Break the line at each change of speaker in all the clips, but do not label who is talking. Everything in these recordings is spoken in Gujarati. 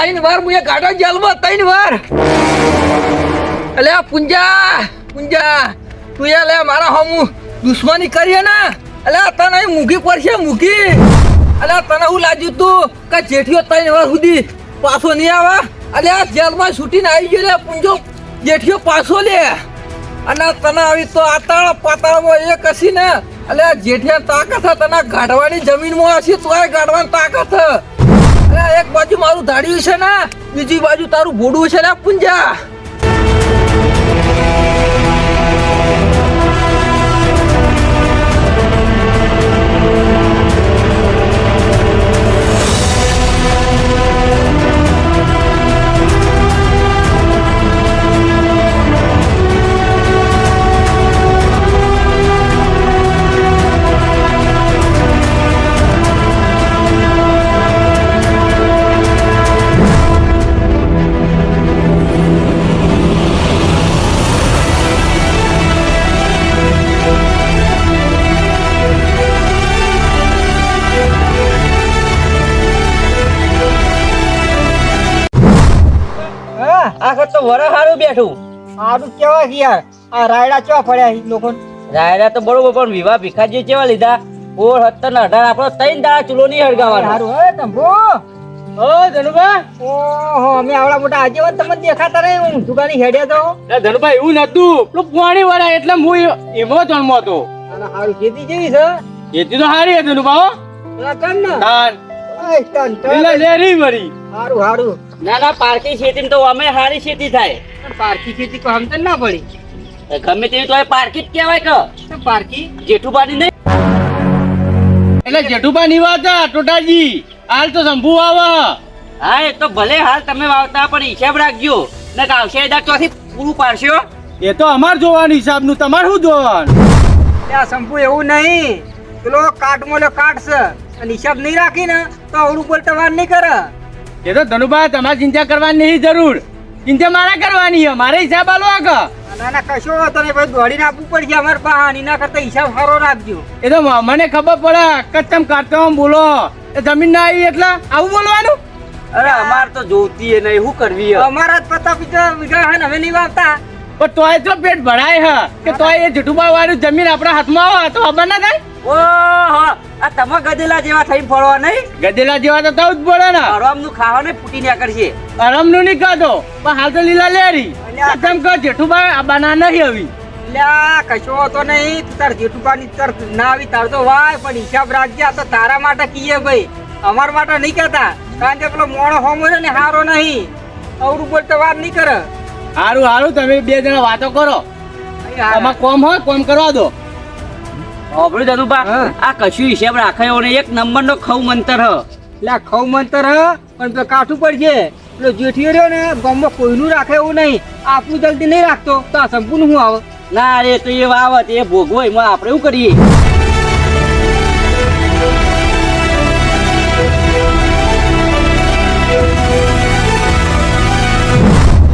ત્રણ વાર મુએ ગાડો જેલમાં ત્રણ વાર. અલ્યા પુંજા પુંજા, તું એ લે મારા હમુ દુશ્મની કરીએ ને? અલ્યા તને મૂકી પડશે, મૂકી. અલ્યા તને હું લાગ્યું તું કે જેઠીઓ ત્રણ વાર સુધી પાછો નહીં આવે? અલ્યા જેલમાં છૂટીને આવી ગયો પુંજો જેઠિયો પાછો લે. અને તને આવી તો આતાળ પાતાળમાં એ કસી ને? અલ્યા જેઠિયા તાકાત તને ગાઢવાની જમીનમાં હશે તોય ગાઢવાની તાકાત એક બાજુ મારું ધાડ્યું છે ને બીજી બાજુ તારું ભોડું છે ને પુંજા.
તો વર હારું બેઠું.
સારું કેવા છે યાર. આ રાયડા કેવા પડ્યા છે લોકો
રાયડા તો બરોબર પણ વિવાહ ભીખાજી કેવા લીધા? ઓર સત્તર ને અઢાર આપણો ત્રણ દાડા ચૂલો નહીં હળગાવાનો.
સારું હે તંબુ.
ઓ ધનુભા.
ઓહો અમે આવડા મોટા આગેવાન તમને દેખાતા રહી હું દુકાની હેડે તો
ધનુભાઈ એવું નતું પેલું પાણી વાળા એટલે હું એમો જન્મો હતો.
અને હારું ખેતી જેવી છે?
ખેતી તો સારી હતી ધનુભા હો.
પેલા કર ને.
તાન.
ઓય, ટન,
ના ના પારકી ખેતી તો અમે સારી ખેતી થાય.
પારકી ખેતી કોઈ સમજણ ના પડી
ગમે તેવી તો પારકી જ કહેવાય કે.
પારકી
જેઠુબાની નહીં.
એટલે જેઠુબાની વાત ટોટાજી હાલ તો શંભુ આવે
હા એ તો ભલે હાલ તમે વાવતા પણ હિસાબ રાખજો. ને આવશે દાડ ચોથી પૂરું પાડશો
એ તો અમાર જોવાનું હિસાબનું તમારે શું જોવાનું?
આ શંભુ એવું નહીં. પેલો કાટ મોલે કાટ છે અને હિસાબ નહીં રાખી ને તો અવળું બોલતા વાર નહીં કરે.
એ તો ધનુભા તમારે ચિંતા કરવાની નહીં જરૂર. ચિંતા મારે કરવાની છે મારે હિસાબ આલો આગળ.
ના ના કશો વાંધો નહીં ભાઈ દોડીને આપવું પડશે અમારે પાસે એના કરતા હિસાબ સારો રાખજો.
એ તો મને ખબર પડે કે તમે કાઢતો બોલો. એ જમીન ના આવી એટલે આવું બોલવાનું?
અરે અમાર તો જોતી એ નહીં શું કરવી હે?
અમારા જ પતા પિતા વીઘા હે હવે નહીં વાવતા.
પણ તોય તો પેટ ભરાય હે કે તોય એ વાળું જમીન આપણા હાથમાં આવે તો ખબર ના થાય?
ઓહો આ તમે ગધેલા જેવા થઈને ફરવા નહીં?
ગધેલા જેવા તો થવું જ પડે ને.
આરામનું ખાવાને ફૂટી ન્યા કરશે
આરામનું નહીં કાઢો પણ હાલ તો લીલા લેરી. તેમ કહો જેઠુબા આ બના નહીં આવી.
લ્યા કશો હતો નહીં તું તાર જેઠુબાની તર ના આવી તાર તો વાય પણ હિસાબ રાખજે આ તો તારા માટે કીએ ભાઈ. અમાર માટે નહીં કહેતા. કારણ કે પેલો મોણો હોમો છે ને હારો નહીં. અવરું બોલતા વાત નહીં કરે.
હારું હારું તમે બે જણા વાતો કરો. આમાં કોમ હોય કોમ કરવા દો.
ધનુભા
હા.
આ કશું હિસાબ રાખાયો ને એક નંબર નો ખવ મંતર હ.
લ્યા ખવ મંતર હ પણ તો કાઠું પડશે. પેલો જેઠિયો રહ્યો ને ગામમાં કોઈનું રાખે એવું નહીં. આપણું જલ્દી નહીં રાખતો. તો આ સંપૂર્ણ શું આવે?
ના એ તો એ વાવત એ ભોગવો એમાં આપણે શું કરીએ?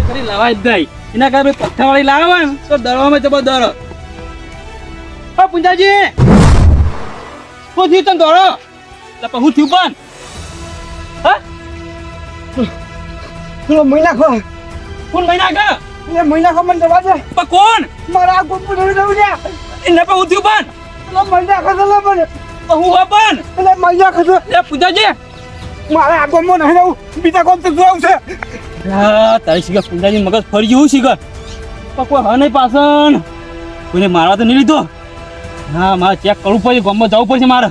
કરી લવાય જ નહીં. એના કારણે પથ્થાવાળી લાવે ને તો દરવામાં જબો દર ઓ પુંજાજી. શું થયું તને દોડો. એટલે હું થયું પણ. હા?
પેલો મહિના ખો
કોણ મહિના કે
એ મહિના ખો મને જવા દે.
પણ કોણ?
મારા આ ગોપુ નહીં જવું છે.
એને પણ હું થયું પણ.
પેલો મહિના ખો લે
પણ હું હો પણ.
એટલે મહિના ખો તો
એ પૂજાજી.
મારે આ ગોમમાં નહીં જવું. બીજા ગોમ તો જોવું છે.
તારી શીખર પૂજાજી મગજ ફરી જેવું શીખર. પણ કોઈ હા નહીં પાછળ. કોઈને મારવા તો નહીં લીધો. હા મારે ચેક કરવું પડશે ગામમાં જવું પડશે મારે.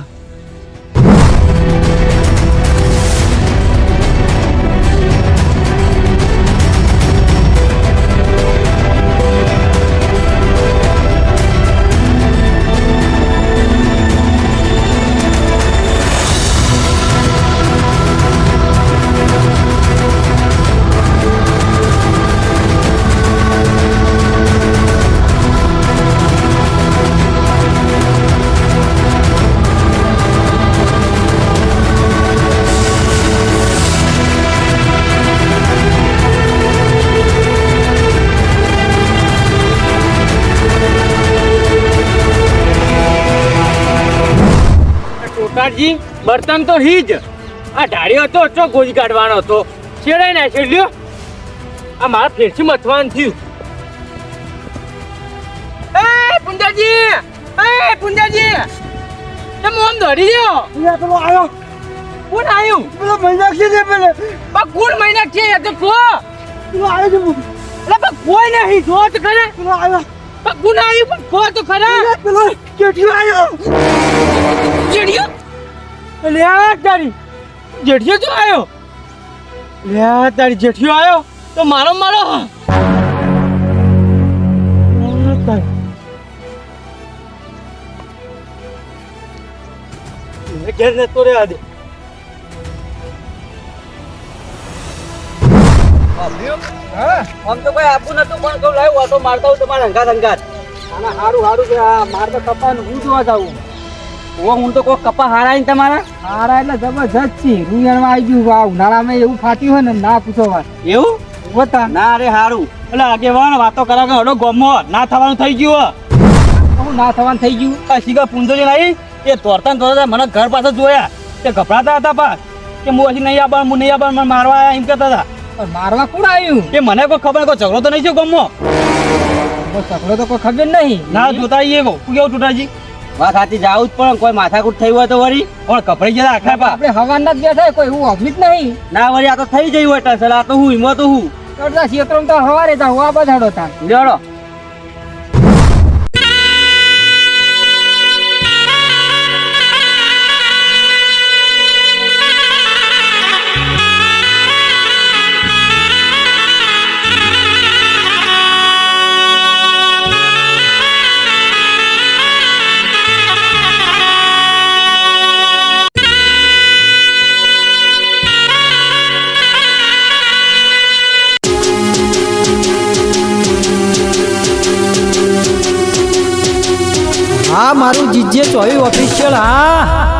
ટોટાજી બર્તન તો હી જ. આ ઢાળ્યો હતો ચો ગોજ કાઢવાનો હતો. છેડાઈ ના છેડ્યો આ મારા ફેરથી મથવાનું થયું. એ પુંજાજી! એ પુંજાજી! મોમ ધરી ગયો પેલો આવ્યો કોણ આવ્યું પેલો મહિના છે બા કોણ એ તો કો પેલો આવ્યો છે એટલે બા કોઈ નહીં જો તો ખરા. પેલો આવ્યો બા કોણ આવ્યું પણ કો તો ખરા. પેલો જેઠિયો આવ્યો જેઠિયો લે તારી. જેઠિયો તો આવ્યો લે તારી જેઠિયો આવ્યો તો મારો મારો. આ તારી. એને ઘેર નતો રે
આમ તો કોઈ આપું નતું પણ લાવ્યું આ તો મારતા હું તમારા અંગાત અંગાત
આના સારું સારું કે આ માર તો કપાનું હું જોવા જાઉં?
ઓ હું તો કોઈ કપા હારા તમારા?
હારા એટલે જબરજસ્ત છે. રૂયાણમાં આવી ગયું. આ ઉનાળામાં એવું ફાટ્યું હોય ને ના પૂછો વાત.
એવું?
વતા
ના અરે હારું.
એટલે આગેવાન વાતો કરા કે હડો ગોમો. ના થવાનું થઈ ગયું
હું. ના થવાનું થઈ ગયું?
આ શીખા પૂંજોજી લાવી એ તોરતા ને તોરતા મને ઘર પાસે જોયા. તે ગભરાતા હતા પાસ કે હું હજી નહીં આવવાનું હું નહીં આવવાનું મને મારવા આવ્યા એમ કહેતા હતા.
મારવા કોણ આવ્યું
એ મને કોઈ ખબર કોઈ ઝઘડો તો નહીં છે ગમો.
ઝઘડો તો કોઈ ખબર નહીં.
ના જોતા આવીએ કહું કેવું ટુટાજી
વાત સાચી જાવું જ પણ કોઈ માથાકૂટ થઈ હોય તો વળી
પણ કપડાઈ જતા આખા પા
આપણે હવાના જ બેઠા કોઈ એવું અભિત નહીં.
ના વળી આ તો થઈ જઈ હોય ટસલ આ તો હું તો હું.
કરતા ક્ષેત્રમાં તો હવારે તા હું આ બધા તા
લેડો
મારું જીજે ચોવી ઓફિશિયલ હા